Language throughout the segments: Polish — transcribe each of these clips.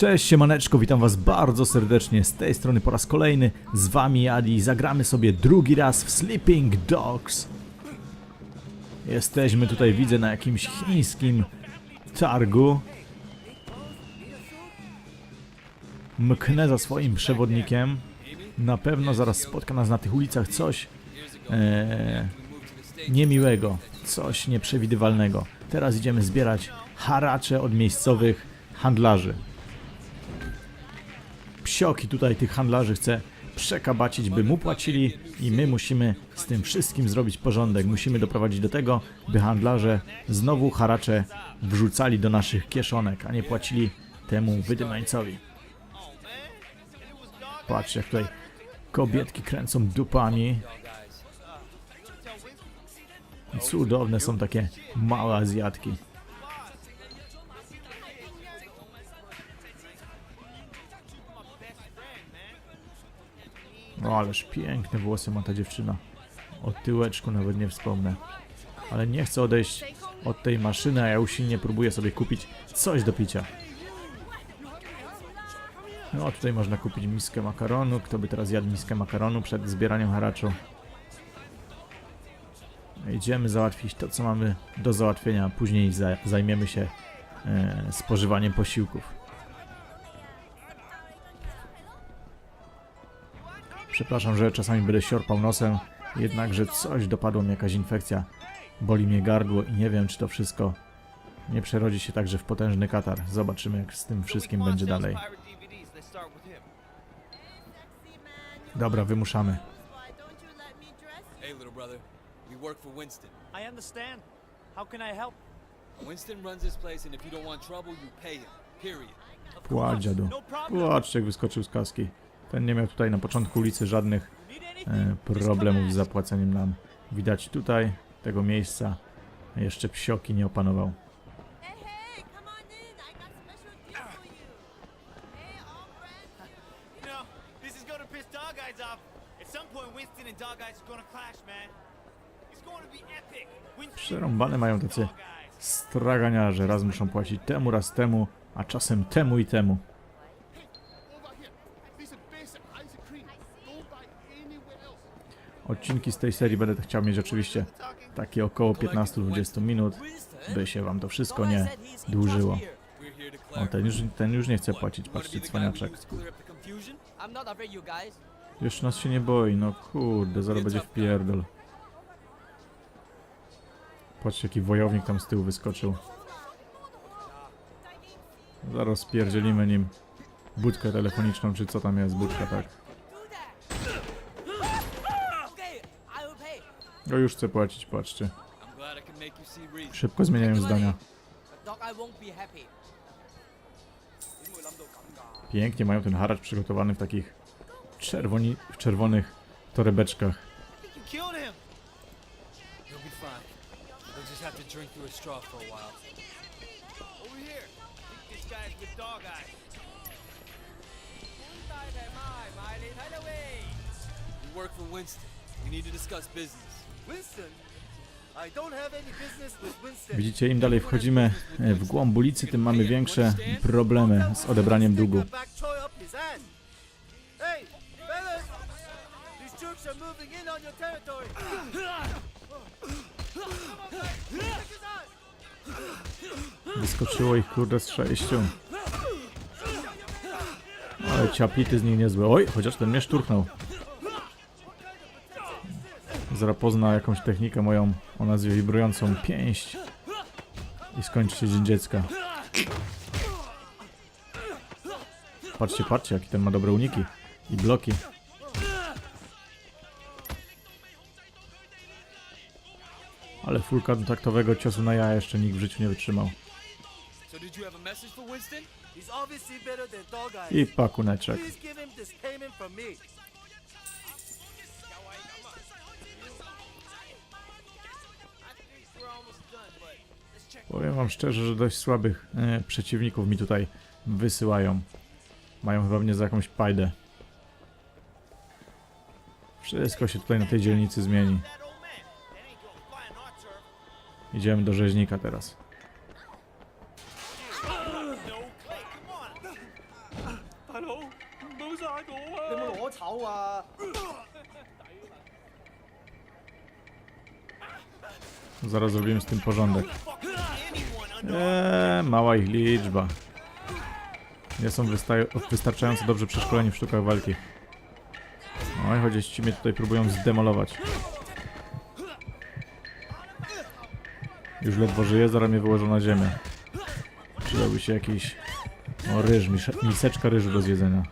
Cześć siemaneczko, witam was bardzo serdecznie z tej strony po raz kolejny z wami Adi. Zagramy sobie drugi raz w Sleeping Dogs. Jesteśmy tutaj widzę na jakimś chińskim targu. Mknę za swoim przewodnikiem. Na pewno zaraz spotka nas na tych ulicach coś e, niemiłego, coś nieprzewidywalnego. Teraz idziemy zbierać haracze od miejscowych handlarzy. Psioki tutaj tych handlarzy chce przekabacić, by mu płacili i my musimy z tym wszystkim zrobić porządek. Musimy doprowadzić do tego, by handlarze znowu haracze wrzucali do naszych kieszonek, a nie płacili temu wydymańcowi. Patrzcie, jak tutaj kobietki kręcą dupami. Cudowne są takie małe Azjatki. No ależ piękne włosy ma ta dziewczyna. O tyłeczku nawet nie wspomnę. Ale nie chcę odejść od tej maszyny, a ja usilnie próbuję sobie kupić coś do picia. No tutaj można kupić miskę makaronu. Kto by teraz jadł miskę makaronu przed zbieraniem haraczu? Idziemy załatwić to, co mamy do załatwienia. Później za zajmiemy się e, spożywaniem posiłków. Przepraszam, że czasami będę siorpał nosem, jednakże coś dopadło mnie, jakaś infekcja. Boli mnie gardło i nie wiem, czy to wszystko nie przerodzi się także w potężny katar. Zobaczymy, jak z tym wszystkim będzie dalej. Dobra, wymuszamy. Hey, little brother. We work for Winston. I understand. How can I help? Winston runs this place, and if you don't want trouble, you pay him. Period. Płacz, dziadu. No. Płacz, jak wyskoczył z kaski. Ten nie miał tutaj na początku ulicy żadnych e, problemów z zapłaceniem nam. Widać tutaj, tego miejsca, jeszcze psioki nie opanował. Winston Przerąbane mają tacy straganiarze. Raz muszą płacić temu, raz temu, a czasem temu i temu. Odcinki z tej serii będę chciał mieć oczywiście takie około 15-20 minut, by się wam to wszystko nie dłużyło. O, ten już, ten już nie chce płacić, patrzcie, cwaniaczek. Już nas się nie boi, no kurde, zaraz będzie wpierdol. Patrzcie, jaki wojownik tam z tyłu wyskoczył. Zaraz spierdzielimy nim budkę telefoniczną, czy co tam jest, budka, tak. No już chce płacić, patrzcie. Szybko zmieniają zdania. Pięknie mają ten haracz przygotowany w takich czerwoni, w czerwonych torebeczkach. Work for Winston. We need to discuss business. Widzicie, im dalej wchodzimy e, w głąb ulicy, tym mamy większe problemy z odebraniem długu. Wyskoczyło ich kurde z sześciu. Ale ciaplity z nich niezłe. Oj, chociaż ten mnie szturchnął. Zaraz pozna jakąś technikę moją o nazwie wibrującą pięść. I skończy się dzień dziecka. Patrzcie, patrzcie, jaki ten ma dobre uniki. I bloki. Ale full kontaktowego ciosu na jaja jeszcze nikt w życiu nie wytrzymał. So did Powiem wam szczerze, że dość słabych e, przeciwników mi tutaj wysyłają. Mają chyba mnie za jakąś pajdę. Wszystko się tutaj na tej dzielnicy zmieni. Idziemy do rzeźnika teraz. Zaraz zrobimy z tym porządek. Eee, mała ich liczba. Nie są wysta- wystarczająco dobrze przeszkoleni w sztukach walki. Oj, chociaż ci mnie tutaj próbują zdemolować. Już ledwo żyje, zaraz mnie wyłożą na ziemię. Przydałby się jakiś... O, ryż, miseczka ryżu do zjedzenia.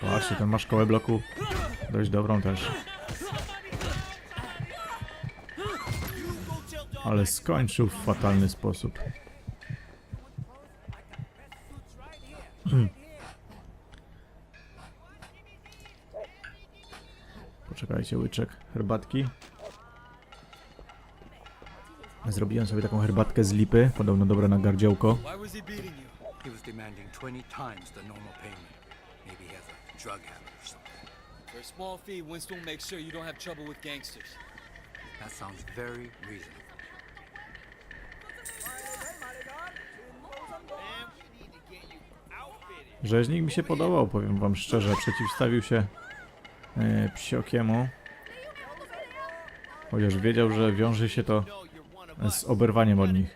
Patrzcie, ten ma szkołę bloku. Dość dobrą też. Ale skończył w fatalny sposób. Poczekajcie, łyczek herbatki. Zrobiłem sobie taką herbatkę z lipy, podobno dobre na gardziołko. Why was he beating you? He was demanding 20 times the normal payment. Maybe he has a drug habit or something. For a small fee, Winston will make sure you don't have trouble with gangsters. That sounds very reasonable. Man, we need to get you outfitted. Rzeźnik mi się podobał, powiem wam szczerze. Przeciwstawił się e, psiokiemu. Chociaż wiedział, że wiąże się to z oberwaniem od nich.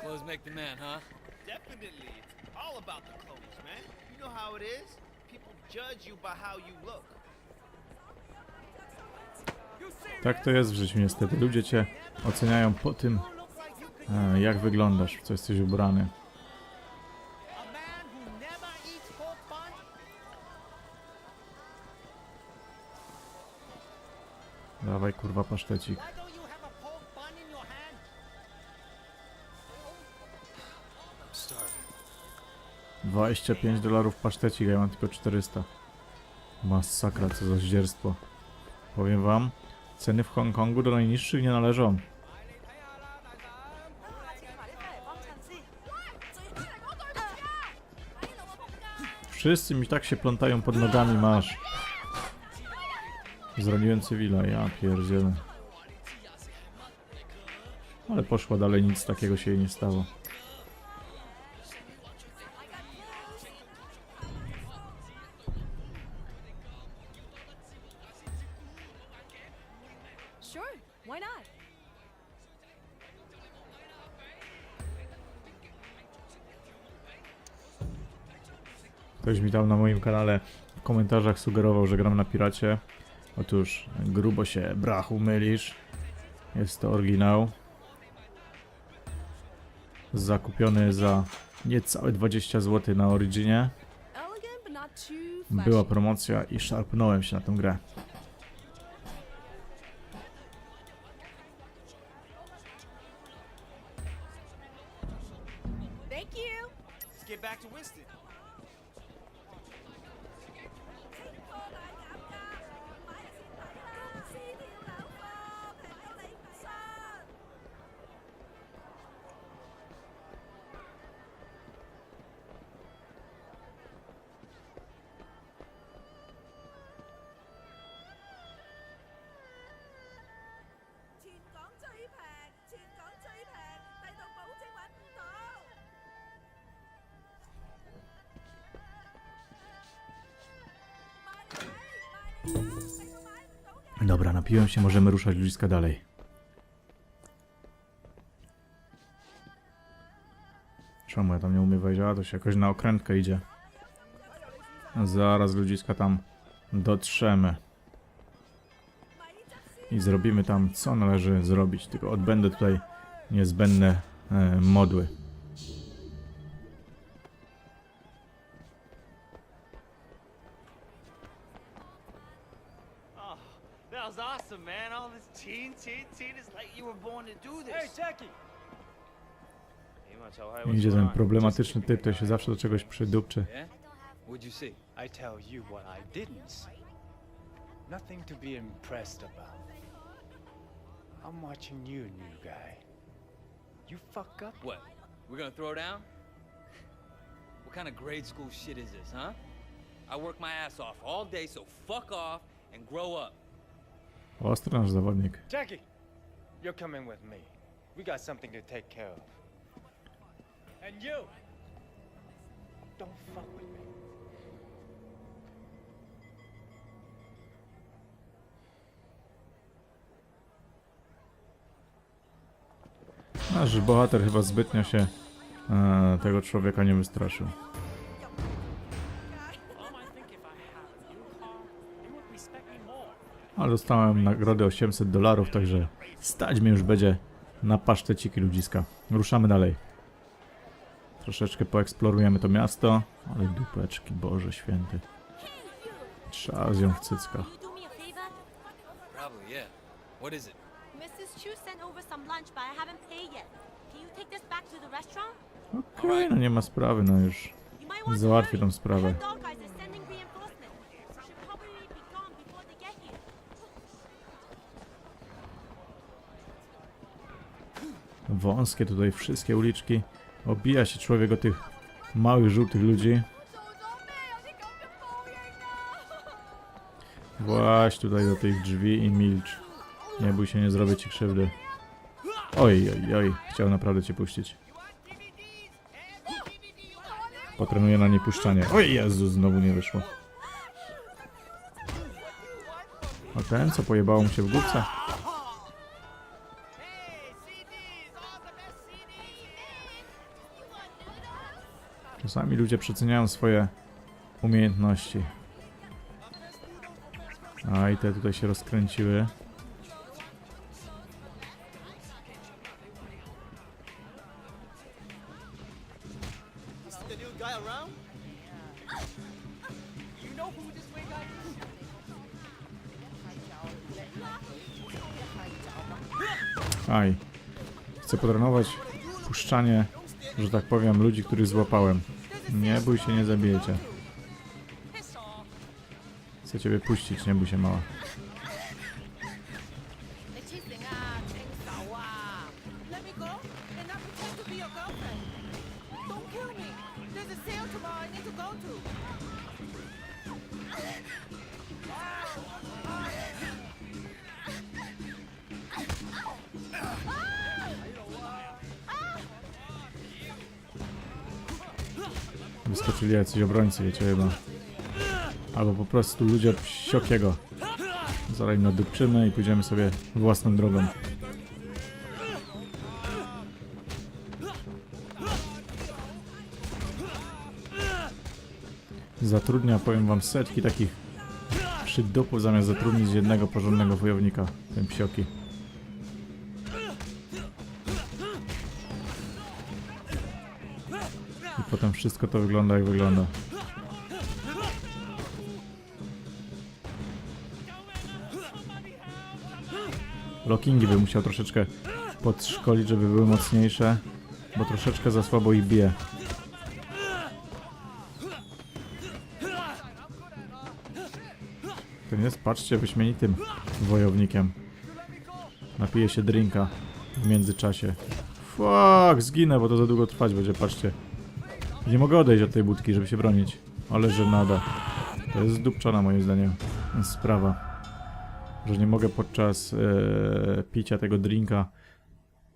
Clothes make the man, huh? Definitely. It's all about the clothes, man. You know how it is. Tak to jest w życiu niestety. Ludzie cię oceniają po tym, e, jak wyglądasz, w co jesteś ubrany. Dawaj kurwa pasztecik. 25 dolarów pasztecik, ja mam tylko 400. Masakra, co za zdzierstwo. Powiem wam, ceny w Hongkongu do najniższych nie należą. Wszyscy mi tak się plątają pod nogami, masz. Zraniłem cywila, ja pierdzielę. Ale poszła dalej, nic takiego się jej nie stało. Mi tam na moim kanale w komentarzach sugerował, że gram na piracie. Otóż grubo się brachu mylisz. Jest to oryginał. Zakupiony za niecałe 20 zł na Originie. Była promocja i szarpnąłem się na tę grę. Dobra, napiłem się, możemy ruszać ludziska dalej. Czemu ja tam nie umiem wejść? A to się jakoś na okrętkę idzie. Zaraz ludziska tam dotrzemy. I zrobimy tam co należy zrobić. Tylko odbędę tutaj niezbędne e, modły. That was awesome, man. All this teen, teen, teen. It's like you were born to do this. Hey, Jackie! Idzie ten problematyczny typ, to się zawsze do czegoś przydupczy. What'd you see? I tell you what I didn't see. Nothing to be impressed about. I'm watching you, new guy. You fuck up, What? We're gonna throw down? kind of grade school shit is this, huh? I work my ass off all day, so fuck off and grow up. Ostry nasz zawodnik. Jackie, you're coming with me. We got something to take care of. And you, don't fuck with me. Nasz bohater chyba zbytnio się e, tego człowieka nie wystraszył. Ale dostałem nagrodę 800 dolarów, także stać mnie już będzie na paszteciki ludziska. Ruszamy dalej. Troszeczkę poeksplorujemy to miasto, ale dupeczki, Boże święty. Trzeba z nią w cyckach. Probably, yeah. What is it? Mrs. Chu sent over some lunch, but I haven't paid yet. Can you take this back to the restaurant? Okej, no nie ma sprawy, no już. Załatwię tą sprawę. Wąskie tutaj wszystkie uliczki. Obija się człowiek o tych małych, żółtych ludzi. Właź tutaj do tych drzwi i milcz. Nie bój się, nie zrobię ci krzywdy. Oj, oj, oj, chciał naprawdę cię puścić. Potrenuję na niepuszczanie. Oj, Jezu, znowu nie wyszło. A ten, co pojebało mu się w główce? Czasami ludzie przeceniają swoje umiejętności. A i te tutaj się rozkręciły. Aj. Chcę potrenować puszczanie, że tak powiem, ludzi, których złapałem. Nie bój się, nie zabijecie. Chcę ciebie puścić, nie bój się mała. Wyskoczyli jacyś obrońcy, wiecie chyba. Albo po prostu ludzie od siokiego. Zaraz im nadupczymy i pójdziemy sobie własną drogą. Zatrudnia, powiem wam, setki takich przydupów zamiast zatrudnić jednego porządnego wojownika, ten psioki. Potem wszystko to wygląda jak wygląda. Lockingi by musiał troszeczkę podszkolić, żeby były mocniejsze, bo troszeczkę za słabo ich bije. Ten jest, patrzcie, wyśmienitym wojownikiem. Napije się drinka w międzyczasie. Fuck, zginę, bo to za długo trwać będzie, patrzcie. Nie mogę odejść od tej budki, żeby się bronić. Ale że nada. To jest zdupczona moim zdaniem sprawa. Że nie mogę podczas e, picia tego drinka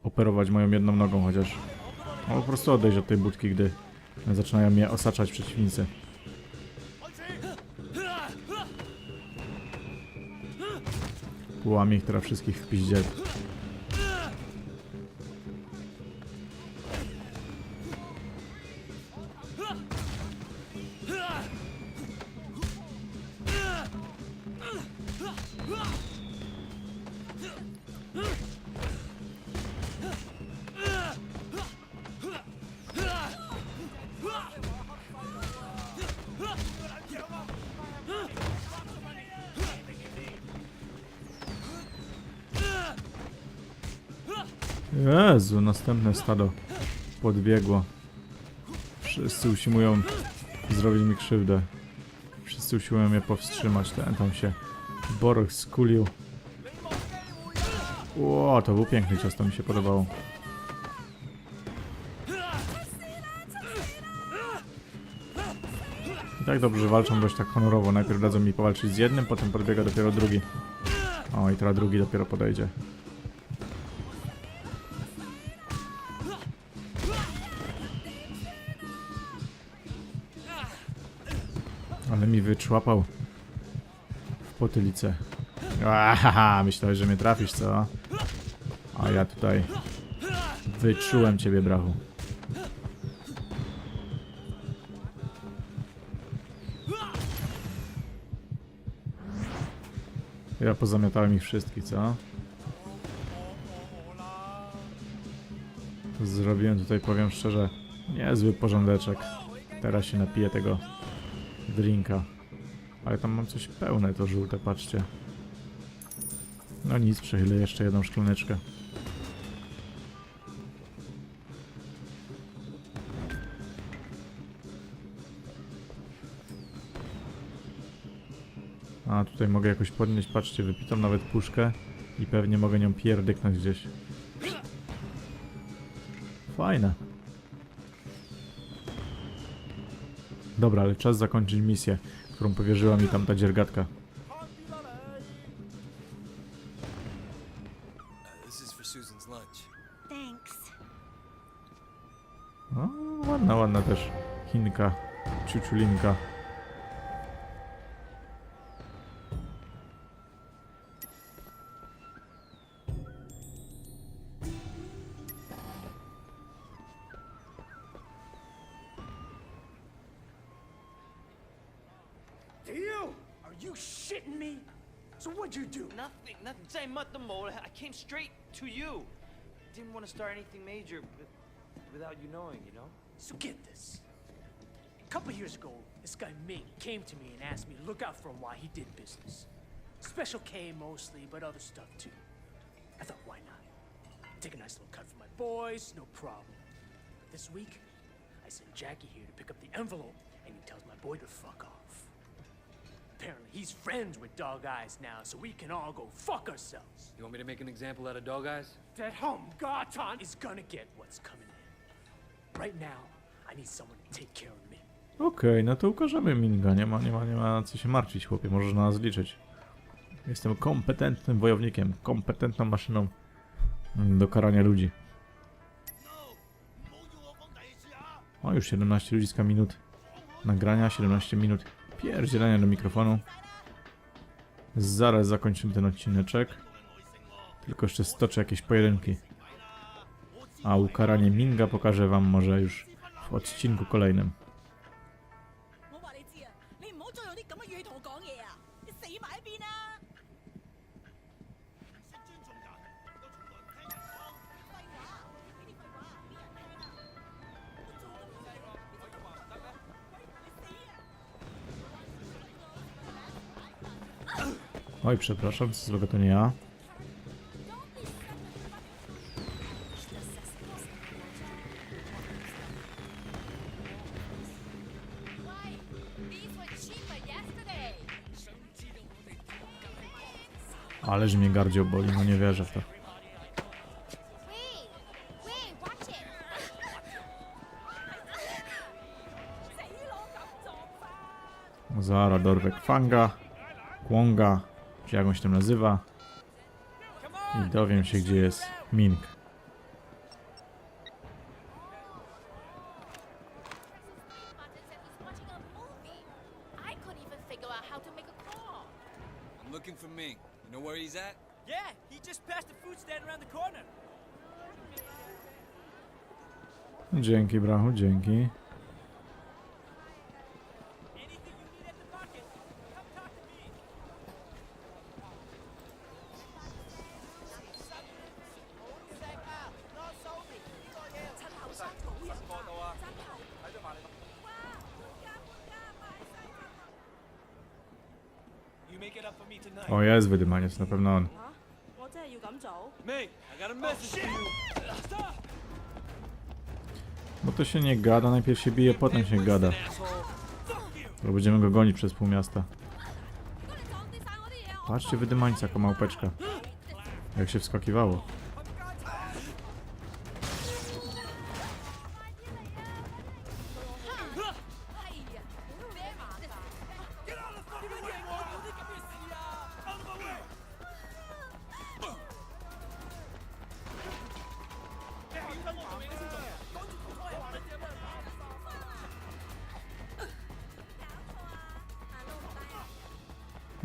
operować moją jedną nogą chociaż. No po prostu odejść od tej budki, gdy zaczynają mnie osaczać przeciwnicy. Pułami ich teraz wszystkich w piździe. Jezu, następne stado podbiegło. Wszyscy usiłują zrobić mi krzywdę. Wszyscy usiłują mnie powstrzymać. Ten tam się Borok skulił. Ło, to był piękny cios, to mi się podobało. tak dobrze walczą dość tak honorowo. Najpierw dadzą mi powalczyć z jednym, potem podbiega dopiero drugi. O, i teraz drugi dopiero podejdzie. Ale mi wyczłapał w potylicę. Ahaha, myślałeś, że mnie trafisz, co? A ja tutaj wyczułem ciebie, brachu. Ja pozamiatałem ich wszystkich, co? Zrobiłem tutaj, powiem szczerze, niezły porządeczek. Teraz się napiję tego drinka. Ale tam mam coś pełne, to żółte, patrzcie. No nic, przechylę jeszcze jedną szklaneczkę. A tutaj mogę jakoś podnieść, patrzcie, wypitą nawet puszkę i pewnie mogę nią pierdyknąć gdzieś. Fajne. Dobra, ale czas zakończyć misję, którą powierzyła mi tamta dziergatka. No, ładna, ładna też. Chinka, ciuciulinka. Came straight to you. Didn't want to start anything major with, without you knowing, you know? So get this. A couple years ago, this guy Ming came to me and asked me to look out for him while he did business. Special K mostly, but other stuff too. I thought, why not? Take a nice little cut for my boys, no problem. But this week, I sent Jackie here to pick up the envelope, and he tells my boy to fuck off. Apparently, he's friends with Dog Eyes now, so we can all go fuck ourselves. You want me to make an example out of Dog Eyes? That home Garton is gonna get what's coming in. Right now, I need someone to take care of me. Okej, no to ukażemy Minga. Nie ma, nie ma, nie ma co się martwić, chłopie. Możesz na nas liczyć. Jestem kompetentnym wojownikiem, kompetentną maszyną do karania ludzi. O, już 17 ludziska minut nagrania, 17 minut pierdzielenia do mikrofonu. Zaraz zakończymy ten odcineczek. Tylko jeszcze stoczę jakieś pojedynki. A ukaranie Minga pokażę wam może już w odcinku kolejnym.！Oj, przepraszam, złego to nie ja. Ależ mnie gardzią boli, no nie wierzę w to. Zara, dorwek Fanga, Kwonga, czy jak on się tam nazywa. I dowiem się, gdzie jest Ming. I couldn't even figure out how to make a call. I'm looking for Ming. You know where he's at? Yeah, he just passed the food stand around the corner. Dzięki, brachu, dzięki. O, jest wydymaniec, na pewno on. Bo to się nie gada, najpierw się bije, potem się gada. Bo będziemy go gonić przez pół miasta. Patrzcie wydymańca jako małpeczka. Jak się wskakiwało.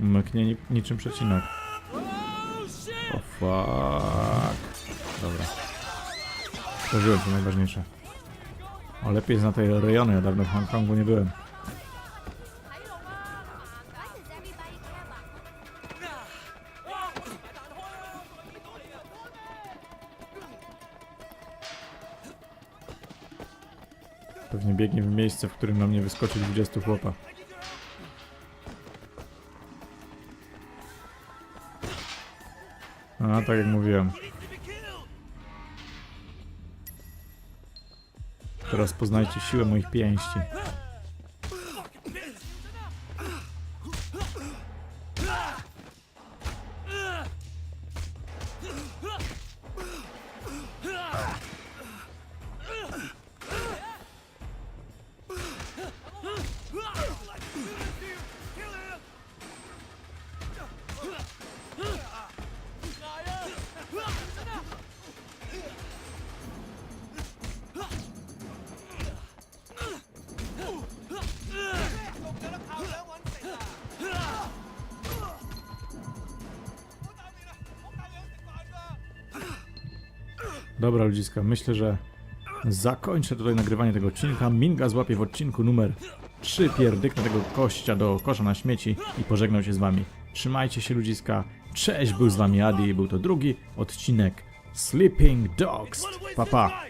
Mknie ni niczym przecinak. O fuck. Dobra. Przeżyłem to najważniejsze. O, lepiej jest na tej rejony, ja dawno w Hongkongu nie byłem. Pewnie biegnie w miejsce, w którym na mnie wyskoczy 20 chłopa. A, tak jak mówiłem. Teraz poznajcie siłę moich pięści. Dobra ludziska, myślę, że zakończę tutaj nagrywanie tego odcinka. Minga złapie w odcinku numer 3 pierdyknę tego kościa do kosza na śmieci i pożegnał się z wami. Trzymajcie się ludziska. Cześć, był z wami Adi i był to drugi odcinek Sleeping Dogs. Pa pa.